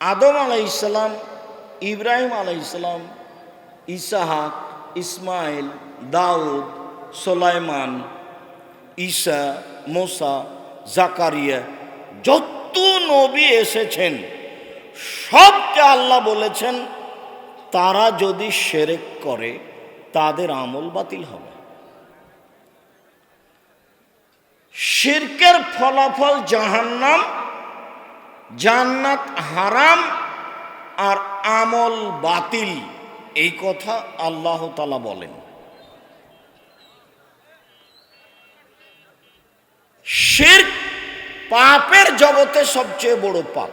আদম আলাইসালাম ইব্রাহিম আলাইসালাম ইসাহাক, ইসমাইল, দাউদ, সোলাইমান, ঈসা, মোসা, জাকারিয়া, যত নবী এসেছেন, সবকে আল্লাহ বলেছেন, তারা যদি সেরেক করে, তাদের আমল বাতিল হবে। শিরকের ফলাফল জাহান্নাম জান্নাত হারাম আর আমল বাতিল, এই কথা আল্লাহ তালা বলেন। শির পাপের জগতে সবচেয়ে বড় পাপ,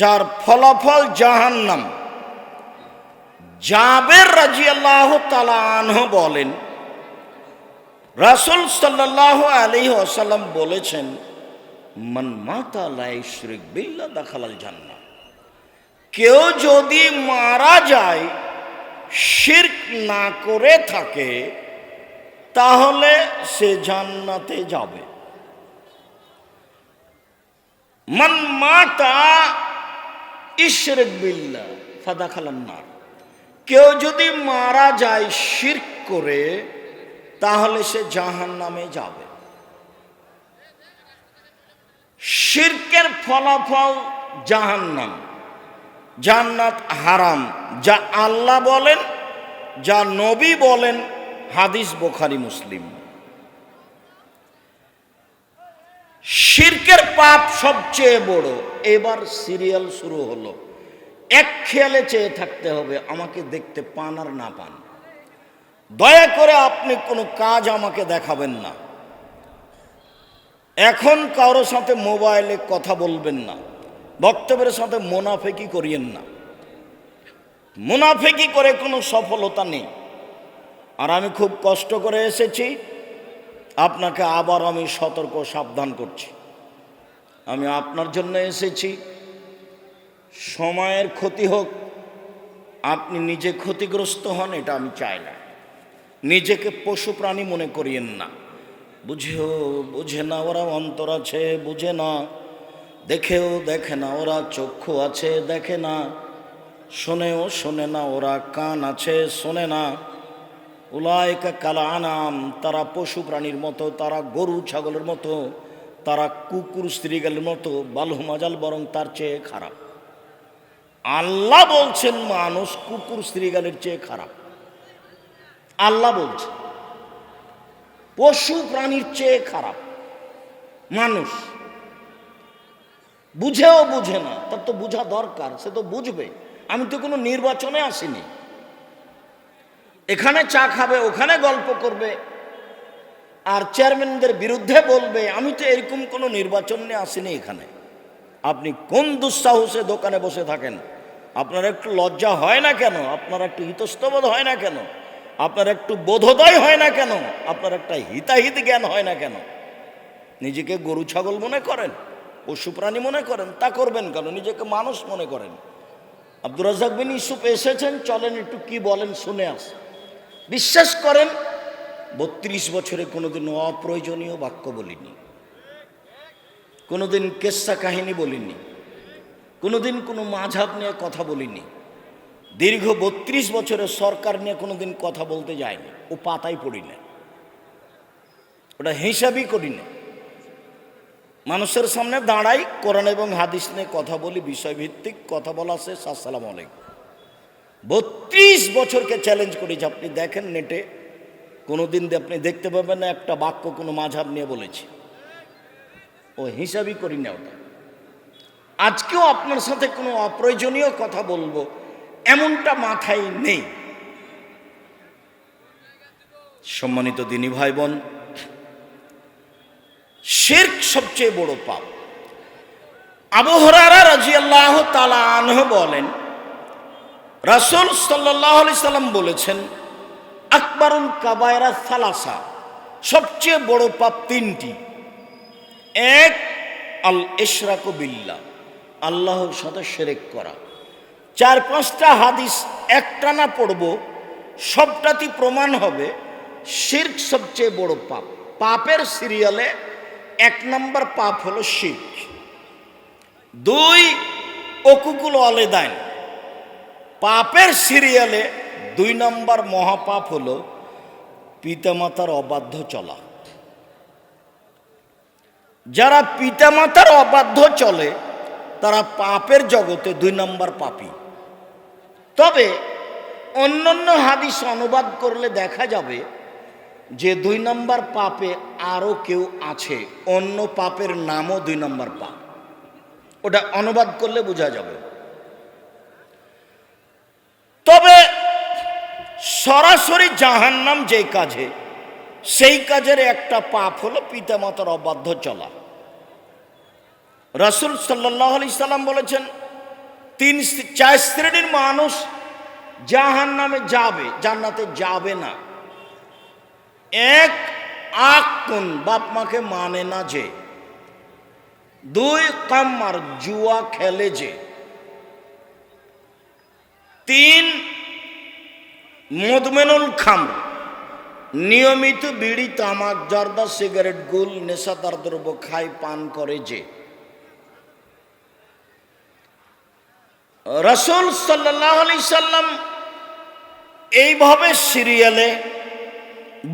যার ফলাফল জাহান্নাম। জাবের রাজি আল্লাহ তালা আনহ বলেন, রাসুল সাল্লাহ আলী আসাল্লাম বলেছেন মান মাতা লাই শ্রিক বিল্লা দাখালাল জান্না কেউ যদি মারা যায়, শির্ক না করে থাকে, তাহলে সে জান্নাতে যাবে। মান মাতা ইশরেক বিল্লা ফাদা খালান্নার কেউ যদি মারা যায় শির্ক করে, তাহলে সে জাহান নামে যাবে। শির্কের ফলাফল জাহান্নাম। জান্নাত হারাম। যা আল্লাহ বলেন, যা নবী বলেন, হাদিস বোখারি, মুসলিম। শির্কের পাপ সবচেয়ে বড়। এবার সিরিয়াল শুরু হলো। এক খেয়ালে চেয়ে থাকতে হবে, আমাকে দেখতে পান আর না পান। দয়া করে আপনি কোনো কাজ আমাকে দেখাবেন না। এখন কারোর সাথে মোবাইলে কথা বলবেন না। বক্তব্যের সাথে মোনাফেকি করিয়েন না। মুনাফেকি করে কোনো সফলতা নেই। আর আমি খুব কষ্ট করে এসেছি, আপনাকে আবার আমি সতর্ক সাবধান করছি। আমি আপনার জন্য এসেছি। সময়ের ক্ষতি হোক, আপনি নিজে ক্ষতিগ্রস্ত হন, এটা আমি চাই না। নিজেকে পশু প্রাণী মনে করিয়েন না। বুঝেও বুঝে না ওরা অন্তর আছে, বুঝে না। দেখেও দেখে না ওরা চক্ষু আছে, দেখে না। শোনেও শোনে না ওরা কান আছে, শোনে না। উলায়কা কালা আনাম, তারা পশু প্রাণীর মতো, তারা গরু ছাগলের মতো, তারা কুকুর স্ত্রীগালের মতো বালু মাজাল বরং তার চেয়ে খারাপ। আল্লাহ বলছেন, মানুষ কুকুর স্ত্রীগালের চেয়ে খারাপ। আল্লাহ বলছে। পশু প্রাণীর চেয়ে খারাপ। মানুষ। বুঝেও বুঝে না, তার তো বোঝা দরকার, সে তো বুঝবে। আমি তো কোনো নির্বাচনে আসিনি। এখানে চা খাবে, ওখানে গল্প করবে, আর চেয়ারম্যানদের বিরুদ্ধে বলবে, আমি তো এরকম কোনো নির্বাচন নিয়ে আসিনি এখানে। আপনি কোন দুঃসাহসে দোকানে বসে থাকেন? আপনার একটু লজ্জা হয় না কেন? আপনার একটু ইতস্তবোধ হয় না কেন? আপনার একটু বোধোদয় হয় না কেন? আপনার একটা হিতাহিত জ্ঞান হয় না কেন? নিজেকে গরু ছাগল মনে করেন, পশু প্রাণী মনে করেন, তা করবেন কেন? নিজেকে মানুষ মনে করেন। আব্দুর রাজাক বিন ইসুফ এসেছেন, চলেন একটু কি বলেন শুনে আস। বিশ্বাস করেন, বত্রিশ বছরে কোনোদিন অপ্রয়োজনীয় বাক্য বলিনি। কোনোদিন কেসা কাহিনী বলিনি। কোনোদিন কোনো মাঝাব নিয়ে কথা বলিনি। দীর্ঘ বত্রিশ বছরের সরকার নিয়ে কোনোদিন কথা বলতে যায়নি। ও পাতাই পড়ি না ওটা হিসাবই করি না মানুষের সামনে দাঁড়াই কোরআন এবং হাদিস নিয়ে কথা বলি, বিষয়ভিত্তিক কথা বলা শেষ। আসসালাম আলাইকুম। বত্রিশ বছরকে চ্যালেঞ্জ করেছি। আপনি দেখেন নেটে কোনো দিন আপনি দেখতে পাবেন না, একটা বাক্য কোনো মাঝাব নিয়ে বলেছি। ও হিসাবই করি না ওটা। আজকেও আপনার সাথে কোনো অপ্রয়োজনীয় কথা বলব। এমনটা মাথায় নেই। সম্মানিত দিনী ভাই বোন শেরক সবচেয়ে বড় পাপ। আবহরারা রাজি আল্লাহ বলেন, রাসুল সাল্লাহ সাল্লাম বলেছেন, আকবরুল কাবায়রা সালাসা, সবচেয়ে বড় পাপ তিনটি। এক আল ইশরাক বিল্লা আল্লাহর সাথে সেরেক করা। চার পাঁচটা হাদিস একটানা পড়ব সবটাতেই প্রমাণ হবে শির্ক সবচেয়ে বড় পাপ। পাপের সিরিয়ালে এক নম্বর পাপ হলো শির্ক। দুই, অকুকুল অলেদাইন পাপের সিরিয়ালে দুই নম্বর মহাপাপ হলো পিতামাতার অবাধ্য চলা। যারা পিতামাতার অবাধ্য চলে, তারা পাপের জগতে দুই নম্বর পাপী। তবে অন্যান্য হাদিস অনুবাদ করলে দেখা যাবে যে দুই নম্বর পাপে আরও কেউ আছে, অন্য পাপের নামও দুই নম্বর পাপ। ওটা অনুবাদ করলে বোঝা যাবে। তবে সরাসরি জাহান্নাম যে কাজে, সেই কাজের একটা পাপ হলো পিতামাতার অবাধ্য চলা। রসুল সাল্লাহ আলি সাল্লাম বলেছেন তিন চার শ্রেণির মানুষ জাহান নামে যাবে, জান্নাতে যাবে না। এক আক কোন বাপ মাকে মানে না যে। দুই, কাম্মার জুয়া খেলে যে। তিন, মদমেনুল খাম নিয়মিত বিড়ি, তামাক, জর্দা, সিগারেট, গুল নেশাদার দ্রব্য খায়, পান করে যে। রসুল সাল্লাম এইভাবে সিরিয়ালে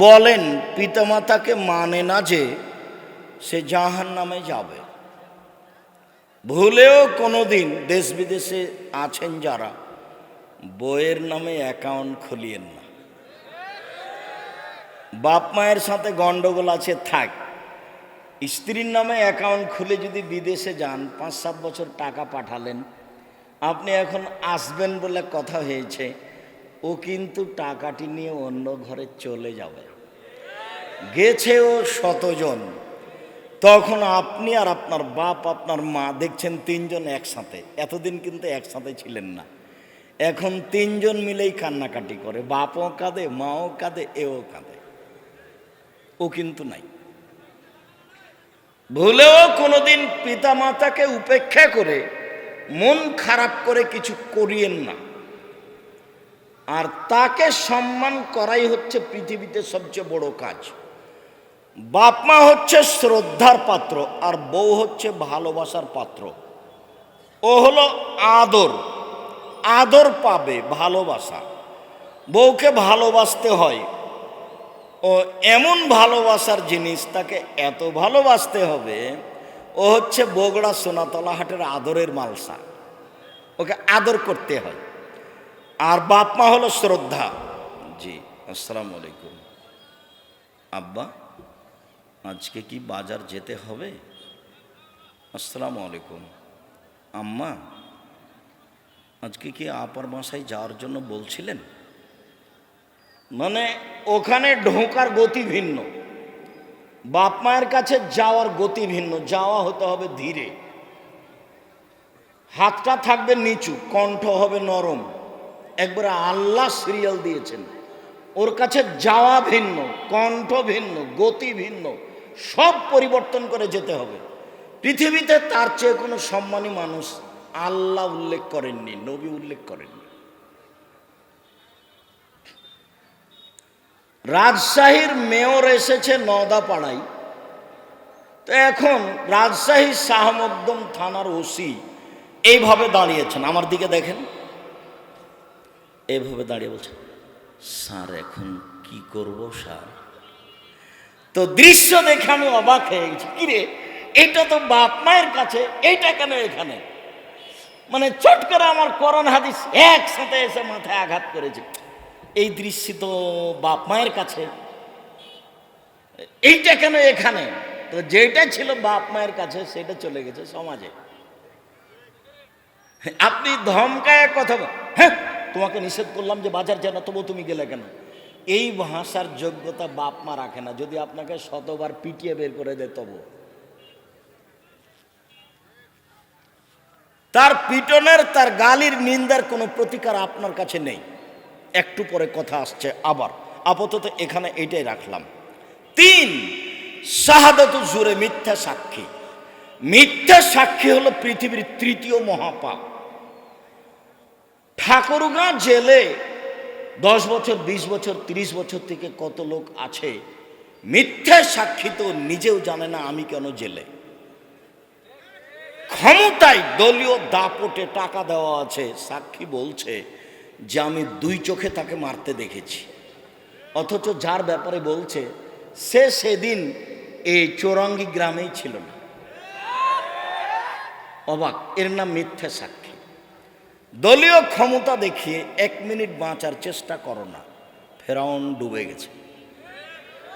বলেন, পিতামাতাকে মানে না যে সে জাহান নামে যাবে। ভুলেও কোনো দিন দেশ বিদেশে আছেন যারা, বইয়ের নামে অ্যাকাউন্ট খুলিয়েন না। বাপ মায়ের সাথে গন্ডগোল আছে, থাক। স্ত্রীর নামে অ্যাকাউন্ট খুলে যদি বিদেশে যান পাঁচ সাত বছর টাকা পাঠালেন আপনি এখন আসবেন বলে কথা হয়েছে, ও কিন্তু টাকাটি নিয়ে অন্য ঘরে চলে যাবে। গেছে ও শতজন। তখন আপনি আর আপনার বাপ, আপনার মা দেখছেন তিনজন একসাথে। এতদিন কিন্তু একসাথে ছিলেন না। এখন তিনজন মিলেই কান্নাকাটি করে। বাপও কাঁদে, মাও কাঁদে, এও কাঁদে। ও কিন্তু নাই। ভুলেও কোনোদিন পিতা মাতাকে উপেক্ষা করে মন খারাপ করে কিছু করিয়েন না। আর তাকে সম্মান করাই হচ্ছে পৃথিবীতে সবচেয়ে বড় কাজ। বাপ মা হচ্ছে শ্রদ্ধার পাত্র, আর বউ হচ্ছে ভালোবাসার পাত্র। ও হলো আদর। আদর পাবে ভালোবাসা। বউকে ভালোবাসতে হয়। ও এমন ভালোবাসার জিনিস, তাকে এত ভালোবাসতে হবে ও হচ্ছে বগড়া সোনাতলা হাটের আদরের মালসা। ওকে আদর করতে হয়। আর বাপ মা হলো শ্রদ্ধা। জি, আসসালামু আলাইকুম। আব্বা, আজকে কি বাজার যেতে হবে? আসসালামু আলাইকুম। আম্মা, আজকে কি আপার বাসায় যাওয়ার জন্য বলছিলেন? মানে ওখানে ঢোকার গতি ভিন্ন। বাপ মায়ের কাছে যাওয়ার গতি ভিন্ন, যাওয়া হতে হবে ধীরে। হাতটা থাকবে নিচু, কণ্ঠ হবে নরম। একবারে আল্লাহ সিরিয়াল দিয়েছেন। ওর কাছে যাওয়া ভিন্ন, কণ্ঠ ভিন্ন, গতি ভিন্ন, সব পরিবর্তন করে যেতে হবে। পৃথিবীতে তার চেয়ে কোনো সম্মানী মানুষ আল্লাহ উল্লেখ করেননি, নবী উল্লেখ করেননি। রাজশাহীর মেয়র এসেছে নদাপাড়ায় তো এখন রাজশাহী শাহমকদম থানার ওসি এইভাবে দাঁড়িয়েছেন। আমার দিকে দেখেন। এইভাবে দাঁড়িয়ে বলছেন, স্যার, এখন কি করব, স্যার? তো দৃশ্য দেখে আমি অবাক হয়ে গেছি। কিরে এটা তো বাপ মায়ের কাছে, এইটা কেন এখানে? মানে চট করে আমার করোনা হাদিস একসাথে এসে মাথায় আঘাত করেছে। এই দৃশ্য বাপ মায়ের কাছে। এইটা কেন এখানে? তো যেটা ছিল বাপ মায়ের কাছে, সেটা চলে গেছে সমাজে। আপনি ধমকায় কথা হ্যাঁ তোমাকে নিষেধ করলাম যে বাজার যেন তবু তুমি গেলে কেন? এই ভাষার যোগ্যতা বাপ মা রাখে না। যদি আপনাকে শতবার পিটিয়ে বের করে দেয় তবু তার পিটনের, তার গালির নিন্দার কোনো প্রতিকার আপনার কাছে নেই। একটু পরে কথা আসছে আবার। আপাতত এখানে এটাই রাখলাম। তিন, শাহাদত জুড়ে মিথ্যা সাক্ষী। মিথ্যা সাক্ষী হলো পৃথিবীর তৃতীয় মহাপাপ। ঠাকুরগাঁ জেলে দশ বছর, বিশ বছর, তিরিশ বছর থেকে কত লোক আছে, মিথ্যা সাক্ষী তো নিজেও জানে না আমি কেন জেলে। ক্ষমতায় দলীয় দাপটে টাকা দেওয়া আছে, সাক্ষী বলছে যে আমি দুই চোখে তাকে মারতে দেখেছি। অথচ যার ব্যাপারে বলছে, সে সেদিন এই চৌরঙ্গি গ্রামেই ছিল না। অবাক, এর নাম মিথ্যা সাক্ষী। দলীয় ক্ষমতা দেখিয়ে এক মিনিট বাঁচার চেষ্টা করো না, ফেরাউন ডুবে গেছে।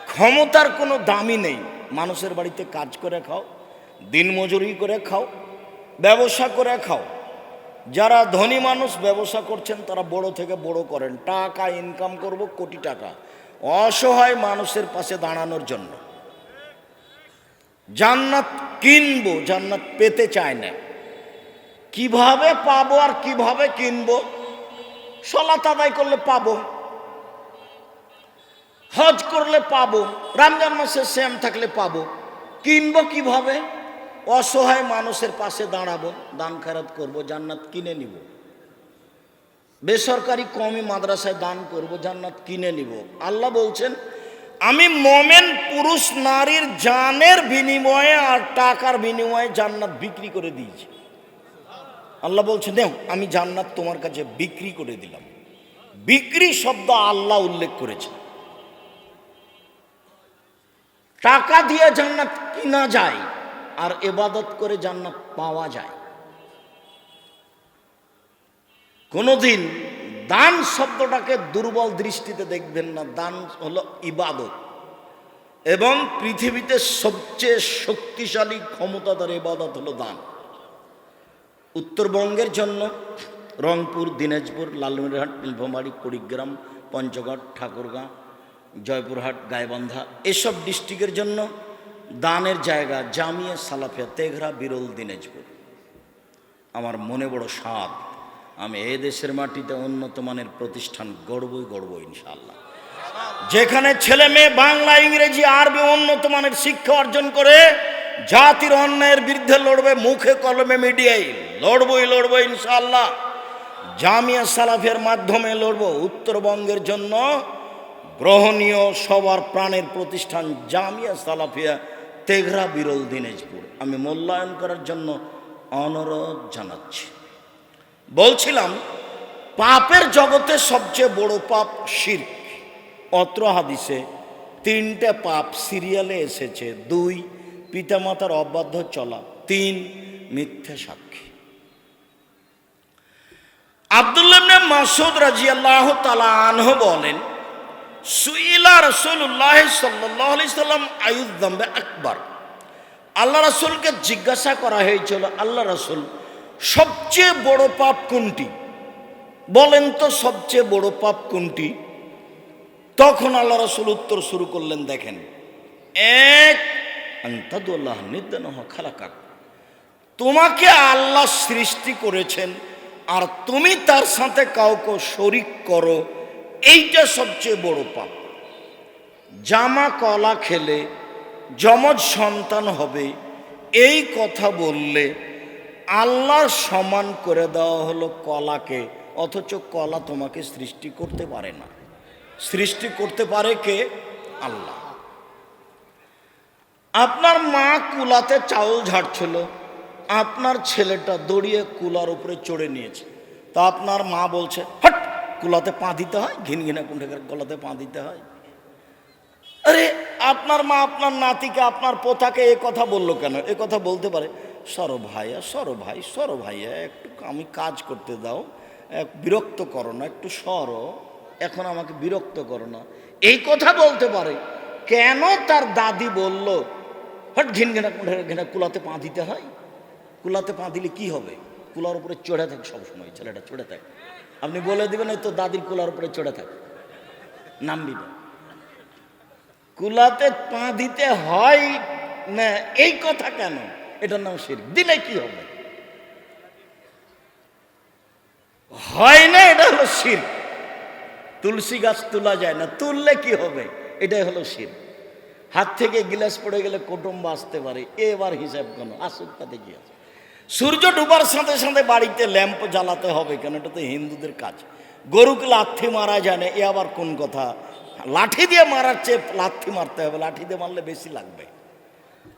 ক্ষমতার কোনো দামই নেই, মানুষের বাড়িতে কাজ করে খাও, দিনমজুরি করে খাও, ব্যবসা করে খাও। যারা ধনী মানুষ ব্যবসা করছেন, তারা বড় থেকে বড় করেন। টাকা ইনকাম করব, কোটি টাকা। অসহায় মানুষের পাশে দাঁড়ানোর জন্য। জান্নাত কিনবো, জান্নাত পেতে চায় না। কীভাবে পাবো আর কীভাবে কিনবো? সলাত আদায় করলে পাবো। হজ করলে পাবো। রমজান মাসে শ্যাম থাকলে পাবো। কিনবো কীভাবে? অসহায় মানুষের পাশে দাঁড়াবো, দান খারাপ করব, জান্নাত কিনে নিব। বেসরকারি কমই মাদ্রাসায় দান করব, জান্নাত কিনে নিব। আল্লাহ বলছেন, আমি মোমেন পুরুষ নারীর জানের বিনিময়ে আর টাকার বিনিময়ে জান্নাত বিক্রি করে দিয়েছি। আল্লাহ বলছে দেও আমি জান্নাত তোমার কাছে বিক্রি করে দিলাম। বিক্রি শব্দ আল্লাহ উল্লেখ করেছে টাকা দিয়ে জান্নাত কিনা যায় আর এবাদত করে জান্নাত পাওয়া যায়। কোনোদিন দান শব্দটাকে দুর্বল দৃষ্টিতে দেখবেন না, দান হলো ইবাদত। এবং পৃথিবীতে সবচেয়ে শক্তিশালী ক্ষমতাদার ইবাদত হলো দান। উত্তরবঙ্গের জন্য রংপুর, দিনাজপুর লালমিরহাট নীলফামারী, কুড়িগ্রাম, পঞ্চগড়, ঠাকুরগাঁ, জয়পুরহাট, গাইবান্ধা, এসব ডিস্ট্রিক্টের জন্য দানের জায়গা জামিয়া সালাফিয়া তেঘরা বিরল দিনাজপুর। আমার মনে বড় স্বাদ। আমি এ দেশের মাটিতে উন্নত মানের প্রতিষ্ঠান গড়বই গড়ব ইনশাল্লাহ যেখানে ছেলে মেয়ে বাংলা, ইংরেজি, আরবি উন্নত মানের শিক্ষা অর্জন করে, জাতির অন্যায়ের বিরুদ্ধে লড়বে মুখে কলমে মিডিয়ায়। লড়বই লড়বো ইনশাল্লাহ জামিয়া সালাফের মাধ্যমে লড়বো উত্তরবঙ্গের জন্য। গ্রহণীয় সবার প্রাণের প্রতিষ্ঠান জামিয়া সালাফিয়া তেঘরা বিরল দিনাজপুর। আমি মূল্যায়ন করার জন্য অনুরোধ জানাচ্ছি। বলছিলাম, পাপের জগতে সবচেয়ে বড় পাপ শির অত্র হাদিসে তিনটে পাপ সিরিয়ালে এসেছে। দুই, পিতামাতার অবাধ্য চলা। তিন, মিথ্যা সাক্ষী। আবদুল্লাহ মাসুদ রাজি আল্লাহ তালাহ বলেন সুইলা রসুল্লাহ সাল্লাহ সাল্লাম আয়ুদ্দম্বে আকবর। আল্লাহ রসুলকে জিজ্ঞাসা করা হয়েছিল, আল্লাহ রসুল, সবচেয়ে বড় পাপ কোনটি? বলেন তো সবচেয়ে বড় পাপ কোনটি? তখন আল্লাহ রসুল উত্তর শুরু করলেন, দেখেন, এক আন্তাদুল্লাহ নিদান খালাকাক। তোমাকে আল্লাহ সৃষ্টি করেছেন, আর তুমি তার সাথে কাউকে শরিক করো এইটা সবচেয়ে বড় পাপ। জামা কলা খেলে যমজ সন্তান হবে, এই কথা বললে আল্লাহর সমান করে দেওয়া হলো কলাকে, অথচ কলা তোমাকে সৃষ্টি করতে পারে না। সৃষ্টি করতে পারে কে? আল্লাহ। আপনার মা কুলাতে চাউল ঝাড়ছিল, আপনার ছেলেটা দড়িয়ে কুলার উপরে চড়ে নিয়েছে। তা আপনার মা বলছে কুলাতে পা দিতে হয় ঘিন ঘিনা কুণ্ঠের গলাতে পা দিতে হয়। আরে, আপনার মা, আপনার নাতিকে, আপনার পোতাকে এ কথা বলল কেন? এ কথা বলতে পারে, সরো ভাইয়া, সরো ভাই, সরো ভাইয়া, একটু আমি কাজ করতে দাও, এক বিরক্ত করো না, একটু সরো, এখন আমাকে বিরক্ত করো না। এই কথা বলতে পারে, কেন তার দাদি বলল, হট ঘিন ঘেনা ঘেনা কুলাতে পা দিতে হয়? কুলাতে পা দিলে কি হবে? কুলার উপরে চড়ে থাকে সবসময়, ছেলেটা চড়ে থাকে। আপনি বলে দিবেন এই তো দাদির কুলার উপরে চড়ে থাকে। নামবি না কুলাতে পা দিতে হয় না, এই কথা কেন? এটার নাম শির। দিলে কি হবে? হয় না, এটা হলো শির। তুলসী গাছ তোলা যায় না, তুললে কি হবে? এটাই হলো শির। হাত থেকে গিলাস পড়ে গেলে কুটুম্ব আসতে পারে, এবার হিসাব কেন আসুক তাতে কি আছে। সূর্য ডুবার সাথে সাথে বাড়িতে ল্যাম্প জ্বালাতে হবে কেন? এটা তো হিন্দুদের কাজ। গরুকে লাথি মারা জানে, এ আবার কোন কথা? লাঠি দিয়ে মারার চেয়ে লাথি মারতে হবে। লাঠি দিয়ে মারলে বেশি লাগবে।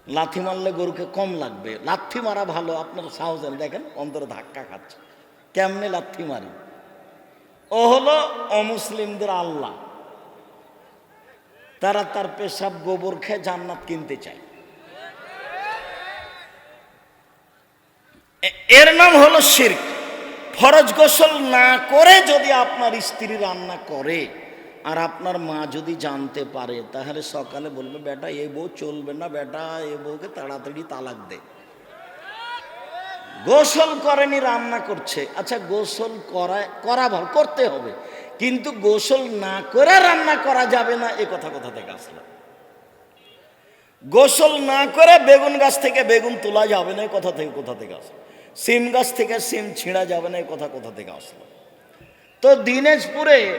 লাথি মারলে গরুকে কম লাগবে। লাথি মারা ভালো, আপনার সাহসেন দেখেন, অন্তরে ধাক্কা খাচ্ছে। কেমনে লাথি মারি? ও হলো অমুসলিমদের আল্লাহ। তারা তার পেশাব গোবর খেয়ে জান্নাত কিনতে চায়। এর নাম হলো শির্ক। ফরজ গোসল না করে যদি আপনার স্ত্রী রান্না করে আর আপনার মা যদি জানতে পারে, তাহলে সকালে বলবে, বেটা এই বউ চলবে না, বেটা, এ বউকে তাড়াতাড়ি তালাক দে। গোসল করেনি, রান্না করছে। আচ্ছা গোসল করা করা ভালো, করতে হবে। কিন্তু গোসল না করে রান্না করা যাবে না, এ কথা কোথা থেকে আসলো? গোসল না করে বেগুন গাছ থেকে বেগুন তোলা যাবে না, এ কথা থেকে, কোথা থেকে আসলো? সিম গাছ থেকে সিম ছিঁড়া যাবে না এই কথা কোথা থেকে আসলো? তো দিনাজপুরে